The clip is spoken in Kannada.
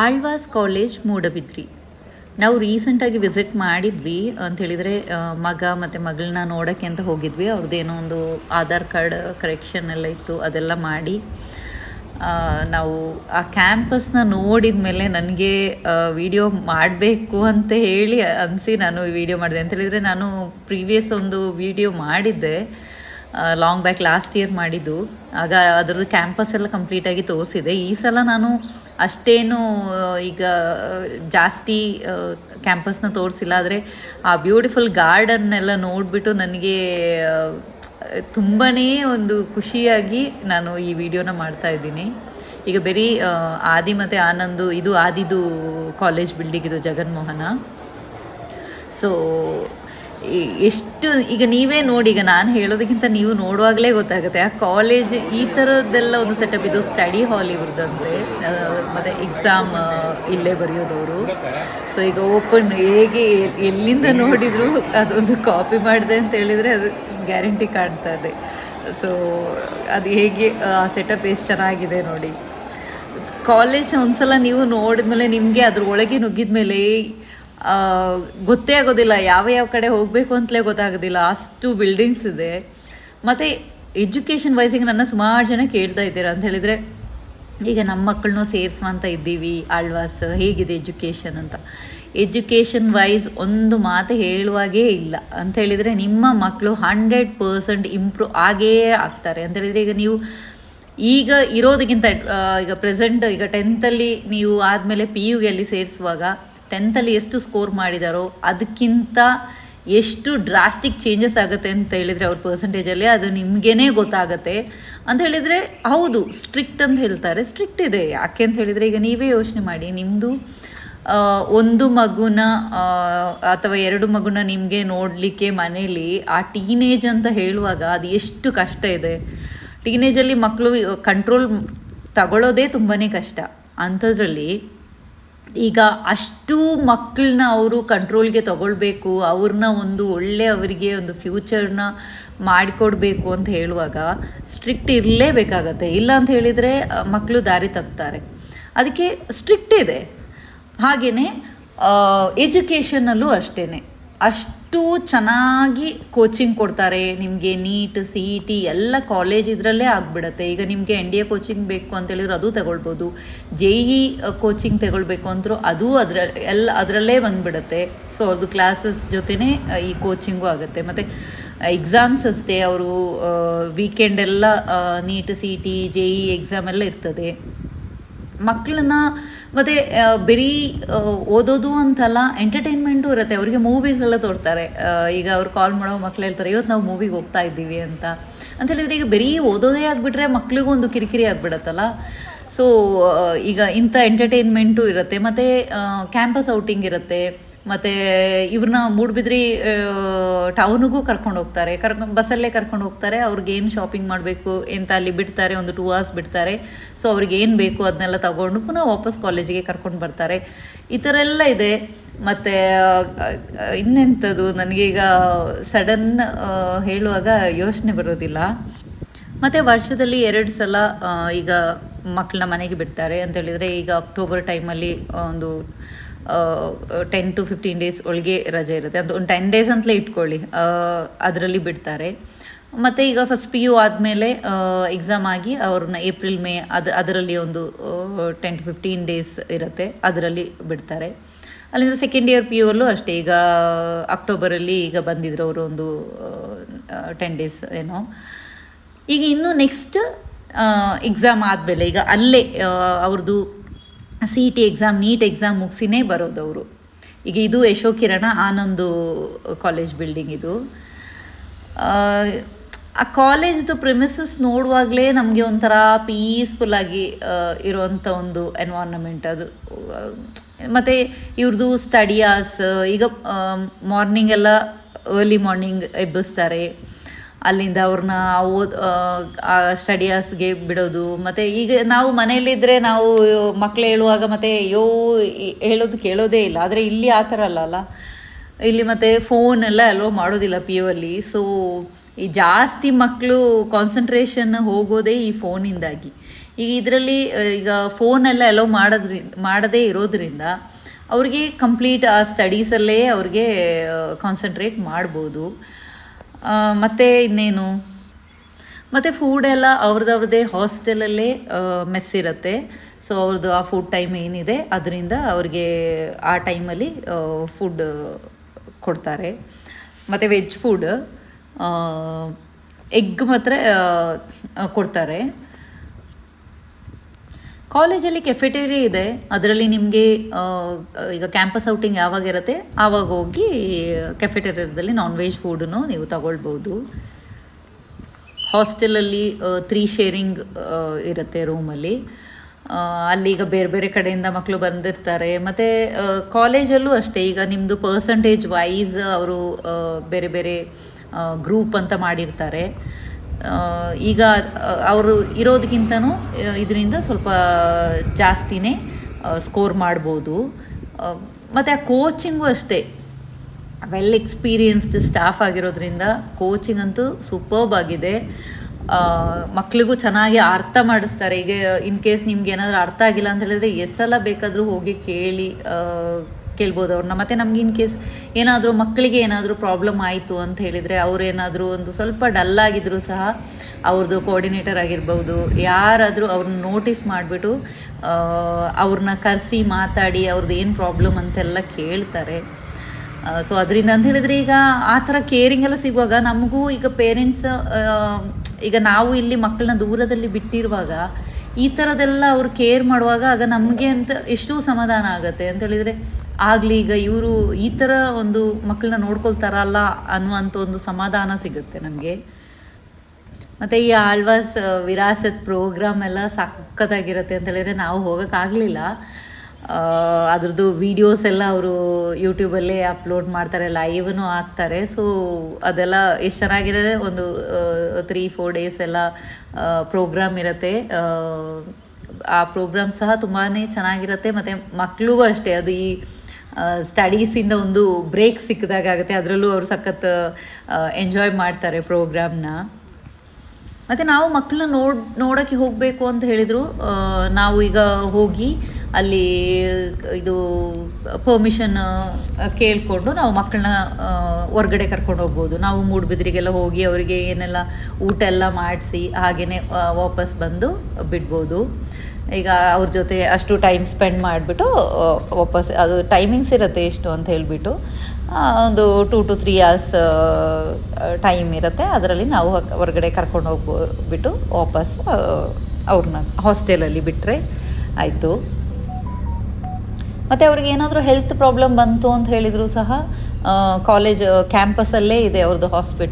ಆಳ್ವಾಸ್ ಕಾಲೇಜ್ ಮೂಡಬಿದ್ರಿ. ನಾವು ರೀಸೆಂಟಾಗಿ ವಿಸಿಟ್ ಮಾಡಿದ್ವಿ. ಅಂತ ಹೇಳಿದರೆ ಮಗ ಮತ್ತು ಮಗಳನ್ನ ನೋಡೋಕ್ಕೆ ಅಂತ ಹೋಗಿದ್ವಿ. ಅವ್ರದ್ದೇನೋ ಒಂದು ಆಧಾರ್ ಕಾರ್ಡ್ ಕರೆಕ್ಷನ್ ಎಲ್ಲ ಇತ್ತು, ಅದೆಲ್ಲ ಮಾಡಿ ನಾವು ಆ ಕ್ಯಾಂಪಸ್ನ ನೋಡಿದ ಮೇಲೆ ನನಗೆ ವಿಡಿಯೋ ಮಾಡಬೇಕು ಅಂತ ಹೇಳಿ ಅನಿಸಿ ನಾನು ವಿಡಿಯೋ ಮಾಡಿದೆ. ಅಂತ ಹೇಳಿದರೆ, ನಾನು ಪ್ರೀವಿಯಸ್ ಒಂದು ವಿಡಿಯೋ ಮಾಡಿದ್ದೆ. ಲಾಂಗ್ ಬ್ಯಾಕ್ ಲಾಸ್ಟ್ ಇಯರ್ ಮಾಡಿದ್ದು. ಆಗ ಅದರದ್ದು ಕ್ಯಾಂಪಸ್ ಎಲ್ಲ ಕಂಪ್ಲೀಟಾಗಿ ತೋರಿಸಿದೆ. ಈ ಸಲ ನಾನು ಅಷ್ಟೇನು ಈಗ ಜಾಸ್ತಿ ಕ್ಯಾಂಪಸ್ನ ತೋರಿಸಿಲ್ಲ. ಆದರೆ ಆ ಬ್ಯೂಟಿಫುಲ್ ಗಾರ್ಡನ್ನೆಲ್ಲ ನೋಡಿಬಿಟ್ಟು ನನಗೆ ತುಂಬಾ ಒಂದು ಖುಷಿಯಾಗಿ ನಾನು ಈ ವಿಡಿಯೋನ ಮಾಡ್ತಾ ಇದ್ದೀನಿ. ಈಗ ಬರೀ ಆದಿ ಮತ್ತು ಆನಂದು, ಇದು ಆದಿದು ಕಾಲೇಜ್ ಬಿಲ್ಡಿಂಗ್ ಇದು ಜಗನ್ಮೋಹನ. ಸೊ ಎಷ್ಟು, ಈಗ ನೀವೇ ನೋಡಿ, ಈಗ ನಾನು ಹೇಳೋದಕ್ಕಿಂತ ನೀವು ನೋಡುವಾಗಲೇ ಗೊತ್ತಾಗುತ್ತೆ. ಆ ಕಾಲೇಜ್ ಈ ಥರದ್ದೆಲ್ಲ ಒಂದು ಸೆಟಪ್ ಇದು ಸ್ಟಡಿ ಹಾಲ್ ಇವ್ರದ್ದಂತೆ. ಮತ್ತು ಎಕ್ಸಾಮ್ ಇಲ್ಲೇ ಬರೆಯೋದವರು. ಸೊ ಈಗ ಓಪನ್ ಹೇಗೆ, ಎಲ್ಲಿಂದ ನೋಡಿದ್ರು ಅದೊಂದು ಕಾಪಿ ಮಾಡಿದೆ ಅಂತ ಹೇಳಿದರೆ ಅದು ಗ್ಯಾರಂಟಿ ಕಾಣ್ತಾ ಇದೆ. ಸೊ ಅದು ಹೇಗೆ, ಆ ಸೆಟಪ್ ಎಷ್ಟು ಚೆನ್ನಾಗಿದೆ ನೋಡಿ. ಕಾಲೇಜ್ ಒಂದ್ಸಲ ನೀವು ನೋಡಿದ್ಮೇಲೆ ನಿಮಗೆ ಅದ್ರ ಒಳಗೆ ನುಗ್ಗಿದ ಮೇಲೆ ಗೊತ್ತೇ ಆಗೋದಿಲ್ಲ ಯಾವ ಯಾವ ಕಡೆ ಹೋಗಬೇಕು ಅಂತಲೇ ಗೊತ್ತಾಗೋದಿಲ್ಲ. ಅಷ್ಟು ಬಿಲ್ಡಿಂಗ್ಸ್ ಇದೆ. ಮತ್ತು ಎಜುಕೇಷನ್ ವೈಸಿಗೆ ನನ್ನ ಸುಮಾರು ಜನ ಕೇಳ್ತಾ ಇದ್ದೀರಾ ಅಂತ ಹೇಳಿದರೆ, ಈಗ ನಮ್ಮ ಮಕ್ಕಳನ್ನೂ ಸೇರಿಸುವಂತ ಇದ್ದೀವಿ, ಆಳ್ವಾಸ್, ಹೇಗಿದೆ ಎಜುಕೇಷನ್ ಅಂತ. ಎಜುಕೇಷನ್ ವೈಸ್ ಒಂದು ಮಾತು ಹೇಳುವಾಗೇ ಇಲ್ಲ. ಅಂತ ಹೇಳಿದರೆ ನಿಮ್ಮ ಮಕ್ಕಳು ಹಂಡ್ರೆಡ್ ಪರ್ಸೆಂಟ್ ಇಂಪ್ರೂವ್ ಆಗೇ ಆಗ್ತಾರೆ. ಅಂತ ಹೇಳಿದರೆ ಈಗ ನೀವು ಈಗ ಇರೋದಕ್ಕಿಂತ ಈಗ ಪ್ರೆಸೆಂಟ್ ಈಗ ಟೆಂತಲ್ಲಿ ನೀವು ಆದಮೇಲೆ ಪಿ ಯುಗೆ ಅಲ್ಲಿ ಸೇರಿಸುವಾಗ ಟೆಂತಲ್ಲಿ ಎಷ್ಟು ಸ್ಕೋರ್ ಮಾಡಿದಾರೋ ಅದಕ್ಕಿಂತ ಎಷ್ಟು ಡ್ರಾಸ್ಟಿಕ್ ಚೇಂಜಸ್ ಆಗುತ್ತೆ ಅಂತ ಹೇಳಿದರೆ ಅವ್ರ ಪರ್ಸೆಂಟೇಜಲ್ಲಿ ಅದು ನಿಮಗೇನೆ ಗೊತ್ತಾಗುತ್ತೆ. ಅಂತ ಹೇಳಿದರೆ ಹೌದು ಸ್ಟ್ರಿಕ್ಟ್ ಅಂತ ಹೇಳ್ತಾರೆ ಸ್ಟ್ರಿಕ್ಟ್ ಇದೆ. ಯಾಕೆ ಅಂತ ಹೇಳಿದರೆ ಈಗ ನೀವೇ ಯೋಚನೆ ಮಾಡಿ ನಿಮ್ಮದು ಒಂದು ಮಗುನ ಅಥವಾ ಎರಡು ಮಗುನ ನಿಮಗೆ ನೋಡಲಿಕ್ಕೆ ಮನೇಲಿ ಆ ಟೀನೇಜ್ ಅಂತ ಹೇಳುವಾಗ ಅದು ಎಷ್ಟು ಕಷ್ಟ ಇದೆ. ಟೀನೇಜಲ್ಲಿ ಮಕ್ಕಳು ಕಂಟ್ರೋಲ್ ತಗೊಳ್ಳೋದೇ ತುಂಬಾ ಕಷ್ಟ. ಅಂಥದ್ರಲ್ಲಿ ಈಗ ಅಷ್ಟು ಮಕ್ಕಳನ್ನ ಅವರು ಕಂಟ್ರೋಲ್ಗೆ ತಗೊಳ್ಬೇಕು, ಅವ್ರನ್ನ ಒಂದು ಒಳ್ಳೆ ಅವರಿಗೆ ಒಂದು ಫ್ಯೂಚರ್ನ ಮಾಡಿಕೊಡ್ಬೇಕು ಅಂತ ಹೇಳುವಾಗ ಸ್ಟ್ರಿಕ್ಟ್ ಇರಲೇಬೇಕಾಗತ್ತೆ. ಇಲ್ಲ ಅಂತ ಹೇಳಿದರೆ ಮಕ್ಕಳು ದಾರಿ ತಪ್ತಾರೆ. ಅದಕ್ಕೆ ಸ್ಟ್ರಿಕ್ಟ್ ಇದೆ. ಹಾಗೆಯೇ ಎಜುಕೇಷನಲ್ಲೂ ಅಷ್ಟೇ ಅಷ್ಟು ಚೆನ್ನಾಗಿ ಕೋಚಿಂಗ್ ಕೊಡ್ತಾರೆ. ನಿಮಗೆ ನೀಟ್ ಸಿ ಇ ಟಿ ಎಲ್ಲ ಕಾಲೇಜ್ ಇದರಲ್ಲೇ ಆಗಿಬಿಡುತ್ತೆ. ಈಗ ನಿಮಗೆ ಎನ್ ಡಿ ಎ ಕೋಚಿಂಗ್ ಬೇಕು ಅಂತ ಹೇಳಿದ್ರೆ ಅದು ತಗೊಳ್ಬೋದು. ಜೆ ಇ ಕೋಚಿಂಗ್ ತಗೊಳ್ಬೇಕು ಅಂದರೂ ಅದು ಅದರ, ಎಲ್ಲ ಅದರಲ್ಲೇ ಬಂದುಬಿಡುತ್ತೆ. ಸೊ ಅವ್ರದ್ದು ಕ್ಲಾಸಸ್ ಜೊತೆನೇ ಈ ಕೋಚಿಂಗು ಆಗುತ್ತೆ. ಮತ್ತು ಎಕ್ಸಾಮ್ಸ್ ಅಷ್ಟೇ, ಅವರು ವೀಕೆಂಡೆಲ್ಲ NEET C E T J E exam ಎಲ್ಲ ಇರ್ತದೆ. ಮಕ್ಕಳನ್ನ ಮತ್ತೆ ಬರೀ ಓದೋದು ಅಂತಲ್ಲ ಎಂಟರ್ಟೈನ್ಮೆಂಟು ಇರುತ್ತೆ. ಅವರಿಗೆ ಮೂವೀಸ್ ಎಲ್ಲ ತೋರ್ತಾರೆ. ಈಗ ಅವ್ರು ಕಾಲ್ ಮಾಡೋ ಮಕ್ಳು ಹೇಳ್ತಾರೆ, ಇವತ್ತು ನಾವು ಮೂವಿಗೆ ಹೋಗ್ತಾ ಇದ್ದೀವಿ ಅಂತ. ಅಂತ ಹೇಳಿದ್ರೆ, ಈಗ ಬರೀ ಓದೋದೇ ಆಗಿಬಿಟ್ರೆ ಮಕ್ಳಿಗೂ ಒಂದು ಕಿರಿಕಿರಿ ಆಗಿಬಿಡತ್ತಲ್ಲ. ಸೊ ಈಗ ಇಂಥ ಎಂಟರ್ಟೈನ್ಮೆಂಟು ಇರುತ್ತೆ. ಮತ್ತು ಕ್ಯಾಂಪಸ್ ಔಟಿಂಗ್ ಇರುತ್ತೆ. ಮತ್ತು ಇವ್ರನ್ನ ಮೂಡ್ಬಿದ್ರಿ ಟೌನಿಗೂ ಕರ್ಕೊಂಡು ಹೋಗ್ತಾರೆ. ಕರ್ಕೊಂಡು ಬಸ್ಸಲ್ಲೇ ಕರ್ಕೊಂಡು ಹೋಗ್ತಾರೆ. ಅವ್ರಿಗೆ ಏನು ಶಾಪಿಂಗ್ ಮಾಡಬೇಕು ಅಂತ ಅಲ್ಲಿ ಬಿಡ್ತಾರೆ, ಒಂದು ಟೂ ಅವರ್ಸ್ ಬಿಡ್ತಾರೆ. ಸೊ ಅವ್ರಿಗೆ ಏನು ಬೇಕು ಅದನ್ನೆಲ್ಲ ತಗೊಂಡು ಪುನಃ ವಾಪಸ್ ಕಾಲೇಜಿಗೆ ಕರ್ಕೊಂಡು ಬರ್ತಾರೆ. ಈ ಥರ ಎಲ್ಲ ಇದೆ. ಮತ್ತು ಇನ್ನೆಂಥದ್ದು? ನನಗೀಗ ಸಡನ್ ಹೇಳುವಾಗ ಯೋಚನೆ ಬರೋದಿಲ್ಲ. ಮತ್ತು ವರ್ಷದಲ್ಲಿ ಎರಡು ಸಲ ಈಗ ಮಕ್ಕಳನ್ನ ಮನೆಗೆ ಬಿಡ್ತಾರೆ. ಅಂತೇಳಿದರೆ ಈಗ ಅಕ್ಟೋಬರ್ ಟೈಮಲ್ಲಿ ಒಂದು ಟೆನ್ ಟು ಫಿಫ್ಟೀನ್ ಡೇಸ್ ಒಳಗೆ ರಜೆ ಇರುತ್ತೆ. ಅದು ಒಂದು ಟೆನ್ ಡೇಸ್ ಅಂತಲೇ ಇಟ್ಕೊಳ್ಳಿ. ಅದರಲ್ಲಿ ಬಿಡ್ತಾರೆ. ಮತ್ತು ಈಗ ಫಸ್ಟ್ ಪಿ ಯು ಆದಮೇಲೆ ಎಕ್ಸಾಮ್ ಆಗಿ ಅವ್ರನ್ನ ಏಪ್ರಿಲ್ ಮೇ ಅದು, ಅದರಲ್ಲಿ ಒಂದು ಟೆನ್ ಟು ಫಿಫ್ಟೀನ್ ಡೇಸ್ ಇರುತ್ತೆ. ಅದರಲ್ಲಿ ಬಿಡ್ತಾರೆ. ಅಲ್ಲಿಂದ ಸೆಕೆಂಡ್ ಇಯರ್ ಪಿ ಯು ಅಲ್ಲೂ ಅಷ್ಟೇ. ಈಗ ಅಕ್ಟೋಬರಲ್ಲಿ ಈಗ ಬಂದಿದ್ರು ಅವರು ಒಂದು ಟೆನ್ ಡೇಸ್ ಏನೋ. ಈಗ ಇನ್ನು ನೆಕ್ಸ್ಟ್ ಎಕ್ಸಾಮ್ ಆದಮೇಲೆ ಈಗ ಅಲ್ಲೇ ಅವ್ರದ್ದು C E T exam NEET exam ಮುಗಿಸಿನೇ ಬರೋದವರು ಈಗ ಇದು ಯಶೋಕಿರಣ ಆನಂದು ಕಾಲೇಜ್ ಬಿಲ್ಡಿಂಗ್ ಇದು. ಆ, ಆ ಕಾಲೇಜ್ದು ಪ್ರಿಮಿಸಸ್ ನೋಡುವಾಗಲೇ ನಮಗೆ ಒಂಥರ ಪೀಸ್ಫುಲ್ಲಾಗಿ ಇರುವಂಥ ಒಂದು ಎನ್ವಾರ್ನಮೆಂಟ್ ಅದು. ಮತ್ತು ಇವ್ರದ್ದು ಸ್ಟಡಿಯಾಸ್ ಈಗ ಮಾರ್ನಿಂಗ್ ಎಲ್ಲ ಅರ್ಲಿ ಮಾರ್ನಿಂಗ್ ಎಬ್ಬಿಸ್ತಾರೆ. ಅಲ್ಲಿಂದ ಅವ್ರನ್ನ ಓದ್ ಸ್ಟಡಿಯಾಸ್ಗೆ ಬಿಡೋದು. ಮತ್ತು ಈಗ ನಾವು ಮನೆಯಲ್ಲಿದ್ದರೆ ನಾವು ಮಕ್ಕಳು ಹೇಳುವಾಗ ಮತ್ತೆ ಅಯ್ಯೋ ಹೇಳೋದು ಕೇಳೋದೇ ಇಲ್ಲ. ಆದರೆ ಇಲ್ಲಿ ಆ ಥರ ಅಲ್ಲ ಇಲ್ಲಿ ಮತ್ತು ಫೋನ್ ಎಲ್ಲ ಅಲೋ ಮಾಡೋದಿಲ್ಲ ಪಿ ಯು ಅಲ್ಲಿ. ಸೊ ಈ ಜಾಸ್ತಿ ಮಕ್ಕಳು ಕಾನ್ಸಂಟ್ರೇಷನ್ ಹೋಗೋದೇ ಈ ಫೋನಿಂದಾಗಿ ಈಗ ಇದರಲ್ಲಿ ಈಗ ಫೋನೆಲ್ಲ ಎಲ್ಲೋ ಮಾಡೋದ್ರಿ, ಮಾಡದೇ ಇರೋದ್ರಿಂದ ಅವ್ರಿಗೆ ಕಂಪ್ಲೀಟ್ ಆ ಸ್ಟಡೀಸಲ್ಲೇ ಅವ್ರಿಗೆ ಕಾನ್ಸಂಟ್ರೇಟ್ ಮಾಡ್ಬೋದು. ಮತ್ತೆ ಇನ್ನೇನು? ಮತ್ತು ಫುಡ್ ಎಲ್ಲ ಅವ್ರದ್ದವ್ರದ್ದೇ ಹಾಸ್ಟೆಲಲ್ಲೇ ಮೆಸ್ ಇರುತ್ತೆ. ಸೊ ಅವ್ರದ್ದು ಆ ಫುಡ್ ಟೈಮ್ ಏನಿದೆ, ಅದರಿಂದ ಅವ್ರಿಗೆ ಆ ಟೈಮಲ್ಲಿ ಫುಡ್ ಕೊಡ್ತಾರೆ. ಮತ್ತು ವೆಜ್ ಫುಡ್ ಎಗ್ ಮಾತ್ರ ಕೊಡ್ತಾರೆ. ಕಾಲೇಜಲ್ಲಿ ಕೆಫೆಟೇರಿಯಾ ಇದೆ. ಅದರಲ್ಲಿ ನಿಮಗೆ ಈಗ ಕ್ಯಾಂಪಸ್ ಔಟಿಂಗ್ ಯಾವಾಗ ಇರುತ್ತೆ, ಆವಾಗ ಹೋಗಿ ಕೆಫೆಟೇರಿಯಾದಲ್ಲಿ ನಾನ್ ವೆಜ್ ಫುಡನ್ನು ನೀವು ತಗೊಳ್ಬೋದು. ಹಾಸ್ಟೆಲಲ್ಲಿ ತ್ರೀ ಶೇರಿಂಗ್ ಇರುತ್ತೆ ರೂಮಲ್ಲಿ. ಅಲ್ಲಿ ಈಗ ಬೇರೆ ಬೇರೆ ಕಡೆಯಿಂದ ಮಕ್ಕಳು ಬಂದಿರ್ತಾರೆ. ಮತ್ತು ಕಾಲೇಜಲ್ಲೂ ಅಷ್ಟೇ, ಈಗ ನಿಮ್ಮದು ಪರ್ಸಂಟೇಜ್ ವೈಸ್ ಅವರು ಬೇರೆ ಬೇರೆ ಗ್ರೂಪ್ ಅಂತ ಮಾಡಿರ್ತಾರೆ. ಈಗ ಅವರು ಇರೋದಕ್ಕಿಂತನೂ ಇದರಿಂದ ಸ್ವಲ್ಪ ಜಾಸ್ತಿನೇ ಸ್ಕೋರ್ ಮಾಡ್ಬೋದು. ಮತ್ತು ಆ ಕೋಚಿಂಗು ಅಷ್ಟೇ. ವೆಲ್ ಎಕ್ಸ್ಪೀರಿಯನ್ಸ್ಡ್ ಸ್ಟಾಫ್ ಆಗಿರೋದ್ರಿಂದ ಕೋಚಿಂಗ್ ಅಂತೂ ಸೂಪರ್ಬ್ ಆಗಿದೆ. ಮಕ್ಕಳಿಗೂ ಚೆನ್ನಾಗಿ ಅರ್ಥ ಮಾಡಿಸ್ತಾರೆ. ಈಗ ಇನ್ ಕೇಸ್ ನಿಮ್ಗೆ ಏನಾದರೂ ಅರ್ಥ ಆಗಿಲ್ಲ ಅಂತ ಹೇಳಿದ್ರೆ, ಎಸ್ ಸಲ ಬೇಕಾದರೂ ಹೋಗಿ ಕೇಳಿ ಕೇಳ್ಬೋದು ಅವ್ರನ್ನ. ಮತ್ತು ನಮ್ಗೆ ಇನ್ ಕೇಸ್ ಏನಾದರೂ ಮಕ್ಕಳಿಗೆ ಏನಾದರೂ ಪ್ರಾಬ್ಲಮ್ ಆಯಿತು ಅಂತ ಹೇಳಿದರೆ ಅವರೇನಾದರೂ ಒಂದು ಸ್ವಲ್ಪ ಡಲ್ ಆಗಿದ್ರು ಸಹ ಅವ್ರದ್ದು ಕೋಆರ್ಡಿನೇಟರ್ ಆಗಿರ್ಬೋದು. ಯಾರಾದರೂ ಅವ್ರನ್ನ ನೋಟಿಸ್ ಮಾಡಿಬಿಟ್ಟು ಅವ್ರನ್ನ ಕರೆಸಿ ಮಾತಾಡಿ ಅವ್ರದ್ದು ಏನು ಪ್ರಾಬ್ಲಮ್ ಅಂತೆಲ್ಲ ಕೇಳ್ತಾರೆ. ಸೊ ಅದರಿಂದ ಅಂತ ಹೇಳಿದ್ರೆ ಈಗ ಆ ಥರ ಕೇರಿಂಗ್ ಎಲ್ಲ ಸಿಗುವಾಗ ನಮಗೂ ಈಗ ಪೇರೆಂಟ್ಸ್ ಈಗ ನಾವು ಇಲ್ಲಿ ಮಕ್ಕಳನ್ನ ದೂರದಲ್ಲಿ ಬಿಟ್ಟಿರುವಾಗ ಈ ಥರದೆಲ್ಲ ಅವ್ರು ಕೇರ್ ಮಾಡುವಾಗ ಆಗ ನಮಗೆ ಅಂತ ಎಷ್ಟು ಸಮಾಧಾನ ಆಗುತ್ತೆ. ಅಂತ ಹೇಳಿದರೆ ಆಗಲಿ ಈಗ ಇವರು ಈ ಥರ ಒಂದು ಮಕ್ಕಳನ್ನ ನೋಡ್ಕೊಳ್ತಾರಲ್ಲ ಅನ್ನುವಂಥ ಒಂದು ಸಮಾಧಾನ ಸಿಗುತ್ತೆ ನಮಗೆ. ಮತ್ತು ಈ ಆಳ್ವಾಸ್ ವಿರಾಸತ್ ಪ್ರೋಗ್ರಾಮ್ ಎಲ್ಲ ಸಖತ್ತಾಗಿರುತ್ತೆ ಅಂತ ಹೇಳಿದ್ರೆ ನಾವು ಹೋಗೋಕ್ಕಾಗಲಿಲ್ಲ ಅದ್ರದ್ದು ವೀಡಿಯೋಸ್ ಎಲ್ಲ ಅವರು ಯೂಟ್ಯೂಬಲ್ಲೇ ಅಪ್ಲೋಡ್ ಮಾಡ್ತಾರೆ ಲೈವ್ನು ಹಾಕ್ತಾರೆ. ಸೊ ಅದೆಲ್ಲ ಎಷ್ಟು ಚೆನ್ನಾಗಿದೆ ಒಂದು ತ್ರೀ ಫೋರ್ ಡೇಸ್ ಎಲ್ಲ ಪ್ರೋಗ್ರಾಮ್ ಇರುತ್ತೆ. ಆ ಪ್ರೋಗ್ರಾಮ್ ಸಹ ತುಂಬಾ ಚೆನ್ನಾಗಿರುತ್ತೆ, ಮತ್ತು ಮಕ್ಕಳಿಗೂ ಅಷ್ಟೇ. ಅದು ಈ ಸ್ಟಡೀಸಿಂದ ಒಂದು ಬ್ರೇಕ್ ಸಿಕ್ಕಿದಾಗ ಆಗುತ್ತೆ ಅದರಲ್ಲೂ ಅವರು ಸಖತ್ ಎಂಜಾಯ್ ಮಾಡ್ತಾರೆ ಪ್ರೋಗ್ರಾಮ್ನ ಮತ್ತು ನಾವು ಮಕ್ಕಳನ್ನ ನೋಡ್, ನೋಡೋಕ್ಕೆ ಹೋಗಬೇಕು ಅಂತ ಹೇಳಿದರು. ನಾವು ಈಗ ಹೋಗಿ ಅಲ್ಲಿ, ಇದು ಪರ್ಮಿಷನ್ ಕೇಳಿಕೊಂಡು ನಾವು ಮಕ್ಕಳನ್ನ ಹೊರ್ಗಡೆ ಕರ್ಕೊಂಡು ಹೋಗ್ಬೋದು. ನಾವು ಮೂಡುಬಿದ್ರಿಗೆಲ್ಲ ಹೋಗಿ ಅವರಿಗೆ ಏನೆಲ್ಲ ಊಟ ಎಲ್ಲ ಮಾಡಿಸಿ ಹಾಗೆಯೇ ವಾಪಸ್ ಬಂದು ಬಿಡ್ಬೋದು. ಈಗ ಅವ್ರ ಜೊತೆ ಅಷ್ಟು ಟೈಮ್ ಸ್ಪೆಂಡ್ ಮಾಡಿಬಿಟ್ಟು ವಾಪಸ್ ಅದು ಟೈಮಿಂಗ್ಸ್ ಇರುತ್ತೆ ಎಷ್ಟು ಅಂತ ಹೇಳಿಬಿಟ್ಟು ಒಂದು two to three hours time ಇರುತ್ತೆ. ಅದರಲ್ಲಿ ನಾವು ಹೊರಗಡೆ ಕರ್ಕೊಂಡು ಹೋಗ್ಬಿಟ್ಟು ವಾಪಸ್ ಅವ್ರನ್ನ ಹಾಸ್ಟೆಲಲ್ಲಿ ಬಿಟ್ಟರೆ ಆಯಿತು. ಮತ್ತು ಅವ್ರಿಗೆ ಏನಾದರೂ ಹೆಲ್ತ್ ಪ್ರಾಬ್ಲಮ್ ಬಂತು ಅಂತ ಹೇಳಿದರೂ ಸಹ ಕಾಲೇಜ್ ಕ್ಯಾಂಪಸಲ್ಲೇ ಇದೆ ಅವ್ರದ್ದು ಹಾಸ್ಪಿಟ್ಲ್